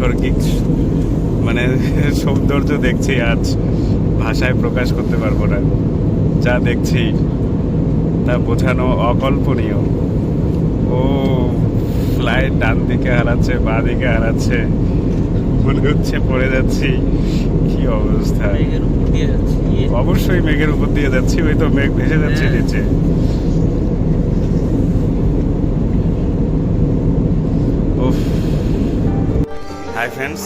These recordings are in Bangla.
নৈসর্গিক মানে সৌন্দর্য দেখছি আজ ভাষায় প্রকাশ করতে পারব না। যা দেখছি তা বোঝানো অকল্পনীয়। ও ফ্লাইট ডান দিকে হারাচ্ছে বা দিকে হারাচ্ছে মনে হচ্ছে পড়ে যাচ্ছি। কি অবস্থা? অবশ্যই মেঘের উপর দিয়ে যাচ্ছি ওই তো মেঘ ভেসে যাচ্ছে হ্যাঁ। নিচে। Friends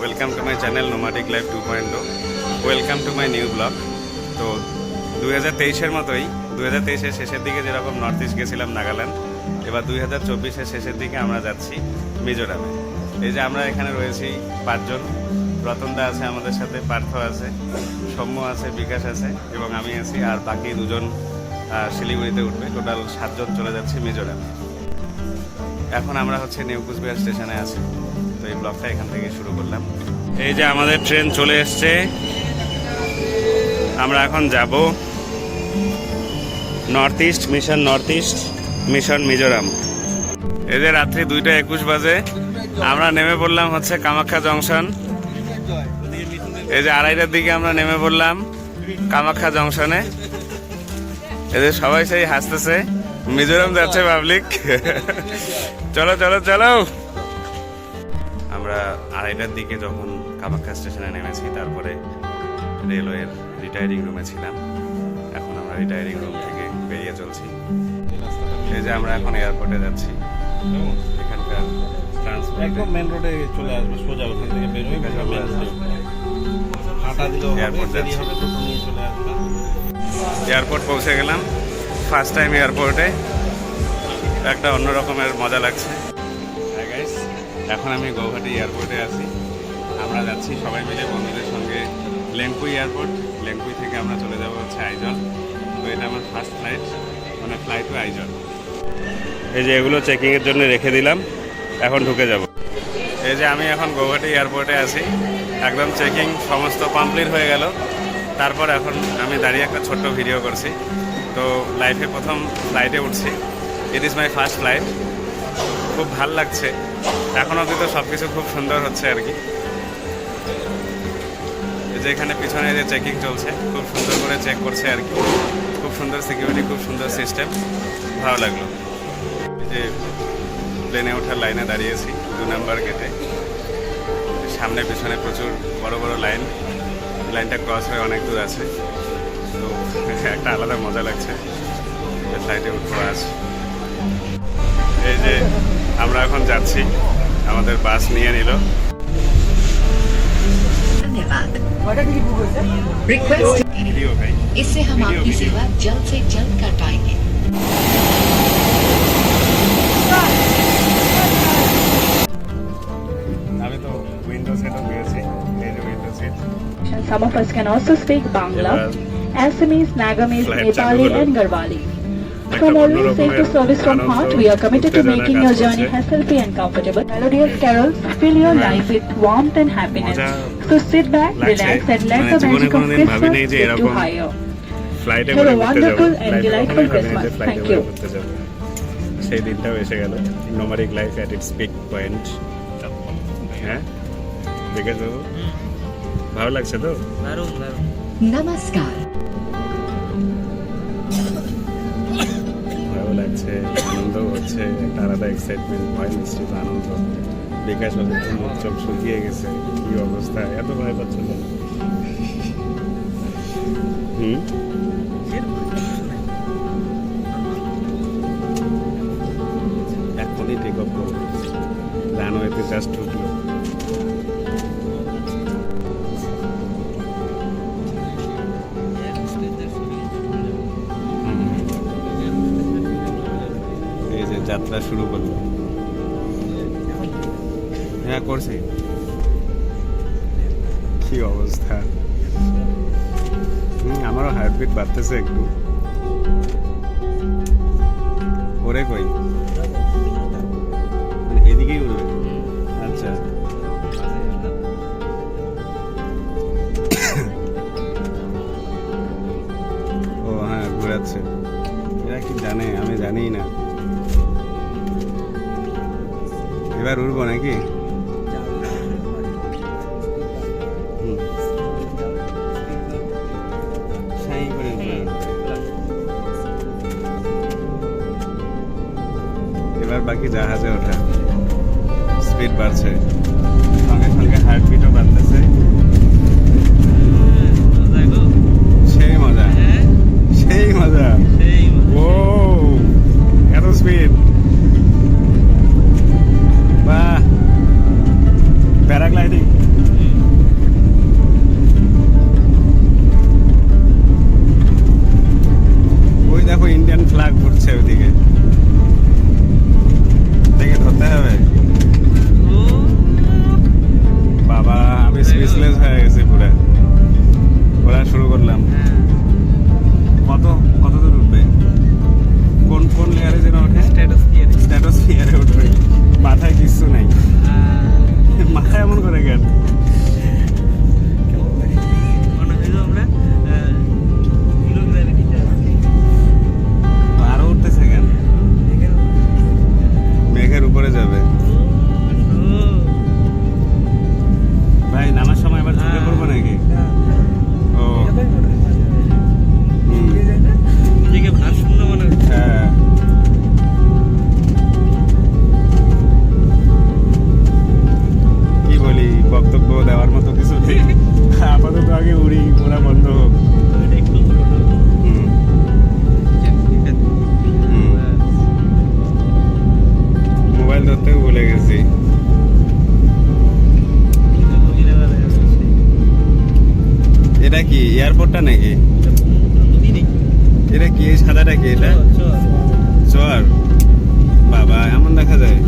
welcome to my channel nomadic life two point welcome to my new blog তো দু হাজার তেইশের মতোই দু হাজার তেইশের শেষের দিকে যেরকম নর্থ ইস্ট গেছিলাম নাগাল্যান্ড, এবার দুই হাজার চব্বিশের শেষের দিকে আমরা যাচ্ছি মিজোরামে। এই যে আমরা এখানে রয়েছি পাঁচজন, রতনদা আছে আমাদের সাথে, পার্থ আছে, সৌম্য আছে, বিকাশ আছে, এবং আমি আছি, আর বাকি দুজন শিলিগুড়িতে উঠবে। টোটাল সাতজন চলে যাচ্ছি মিজোরামে। এখন আমরা হচ্ছে নিউ কুচবিহার স্টেশনে আছি। তো এই ব্লগটা এখান থেকে শুরু করলাম। এই যে আমাদের ট্রেন চলে এসছে। আমরা এখন যাব north east, mission north east, mission Mizoram. এই যে রাত্রি দুইটা একুশ বাজে। আমরা নেমে পড়লাম হচ্ছে কামাখ্যা জংশন। এই যে আড়াইটার দিকে আমরা নেমে পড়লাম কামাখ্যা জংশনে। এদের সবাই সেই হাসতেছে। মিজোরাম যাচ্ছে পাবলিক। চলো চলো চলো। আমরা আড়াইটার দিকে যখন কামাখ্যা স্টেশনে নেমেছি তারপরে রেলওয়ের রিটায়ারিং রুমে ছিলাম। এখন আমরা রিটায়ারিং রুম থেকে বেরিয়ে চলছি। এই যে আমরা এখন এয়ারপোর্টে যাচ্ছি। এখানকার একদম মেন রোডে চলে আসবে সোজা ওখান থেকে হাঁটা দিলেও যাচ্ছি। নিয়ে চলে আসবে। এয়ারপোর্ট পৌঁছে গেলাম। ফার্স্ট টাইম এয়ারপোর্টে একটা অন্য রকমের মজা লাগছে। এখন আমি গৌহাটি এয়ারপোর্টে আছি। আমরা যাচ্ছি সবাই মিলে বন্ধুদের সঙ্গে লেংপুই এয়ারপোর্ট। লেংপুই থেকে আমরা চলে যাব হচ্ছে আইজল। তো এটা আমার ফার্স্ট ফ্লাইট মানে ফ্লাইট টু আইজল। এই যে এগুলো চেকিংয়ের জন্য রেখে দিলাম, এখন ঢুকে যাব। এই যে আমি এখন গৌহাটি এয়ারপোর্টে আছি। একদম চেকিং সমস্ত কমপ্লিট হয়ে গেল। তারপর এখন আমি দাঁড়িয়ে একটা ছোট্ট ভিডিও করছি। তো লাইফে প্রথম ফ্লাইটে উঠছি। It is my first flight খুব ভালো লাগছে। এখন অবধি তো সব কিছু খুব সুন্দর হচ্ছে আর কি। যে এখানে পিছনে যে চেকিং চলছে, খুব সুন্দর করে চেক করছে আর কি। খুব সুন্দর সিকিউরিটি খুব সুন্দর সিস্টেম ভালো লাগল। যে প্লেনে ওঠার লাইনে দাঁড়িয়েছি, দু নাম্বার গেটে সামনে, পিছনে প্রচুর বড় বড় লাইন লাইনটা ক্রস হয়ে অনেক দূর আছে। তো একটা আলাদা মজা লাগছে। ফ্লাইটে উঠবো আজ। এই যে আমরা এখন যাচ্ছি আমাদের বাস নিয়ে নিল धन्यवाद रिक्वेस्ट ভিডিও ভাই इससे हम वीडियो, आपकी वीडियो। सेवा जल्द से जल्द कर पाएंगे আমি তো উইন্ডো সেটও পেয়েছি এই যে window set Some of us can also speak Bangla, Assamese, Nagamese, Flight Nepali, চালু হলো। and Garhwali. From always safe to service from heart, we are committed to making your journey hassle-free and comfortable. Melodious carols fill your life with warmth and happiness. So sit back, relax, and let the magic of Christmas take you higher. Have a wonderful and delightful Christmas. Thank you. সেই দিনটাও এসে গেল নোমারিক life at its peak point হ্যাঁ দেখেছ ভালো লাগছে তো নমস্কার আনন্দ হচ্ছে একটা আলাদা এক্সাইটমেন্ট ভয় নিশ্চিত আনন্দ বিকাশ মুখ চোখ শুকিয়ে গেছে, কি অবস্থা? এত ভয় পাচ্ছ না হুম? এখনই টেক অফ করব রানওয়েতে জাস্ট ঢুকলো যাত্রা শুরু করল। হ্যাঁ করছি। কি অবস্থা? আমারও হার্টবিট বাড়তেছে একটু। ওরে কই? মানে এদিকেই উঠবে আচ্ছা। ও হ্যাঁ ঘোরাচ্ছে। এরা কি জানে? আমি জানি না। এবার উঠবো নাকি? এবার বাকি জাহাজে ওঠা। স্পিড বাড়ছে। সঙ্গে সঙ্গে হার্টবিটও বাড়তেছে। হ্যাঁ, সেই মজা। হ্যাঁ। সেই মজা। সেই মজা। ও। তত আগে উড়ি ওরা বন্ধ হোক। মোবাইল ধরতে ভুলে গেছি। এটা কি এয়ারপোর্টটা নাকি? এটা কি সাদাটা কি এটা? চর বাবা এমন দেখা যায়।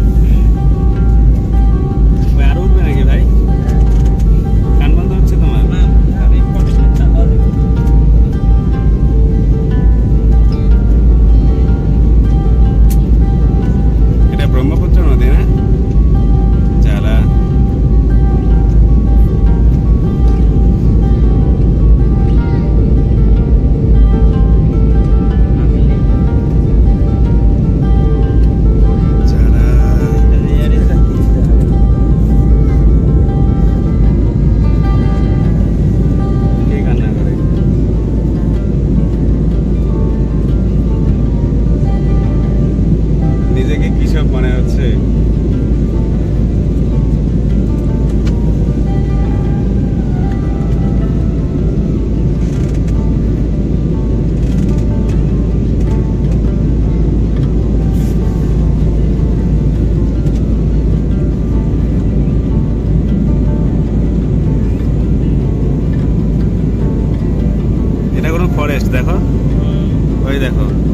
দেখো? ওই দেখো।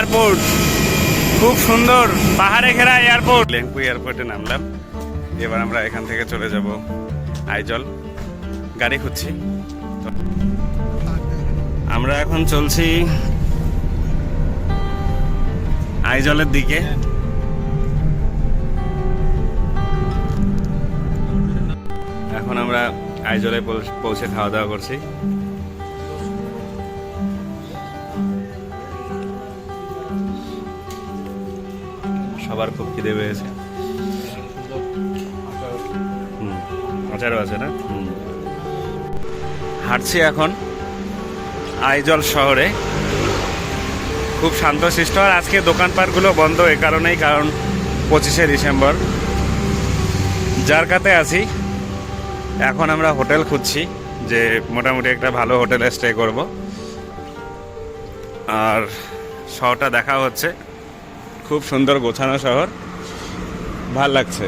এয়ারপোর্ট। খুব সুন্দর, পাহাড়ে ঘেরা এয়ারপোর্ট। লেংপুই এয়ারপোর্টে নামলাম। এবার আমরা এখান থেকে চলে যাব আইজল। গাড়ি খুঁজছি। আমরা এখন চলছি আইজলের দিকে। এখন আমরা আইজলে পৌঁছে খাওয়া দাওয়া করছি। সবার খুব খিদে পেয়েছে। হুম, আচারও আছে না। হাঁটছি এখন আইজল শহরে। খুব শান্ত শান্তশিষ্ট আর আজকে দোকানপাটগুলো বন্ধ এ কারণেই কারণ পঁচিশে ডিসেম্বর। যার কাতে আছি এখন আমরা হোটেল খুঁজছি যে মোটামুটি একটা ভালো হোটেলে স্টে করব। আর শহরটা দেখা হচ্ছে। খুব সুন্দর গোছানো শহর। ভালো লাগছে।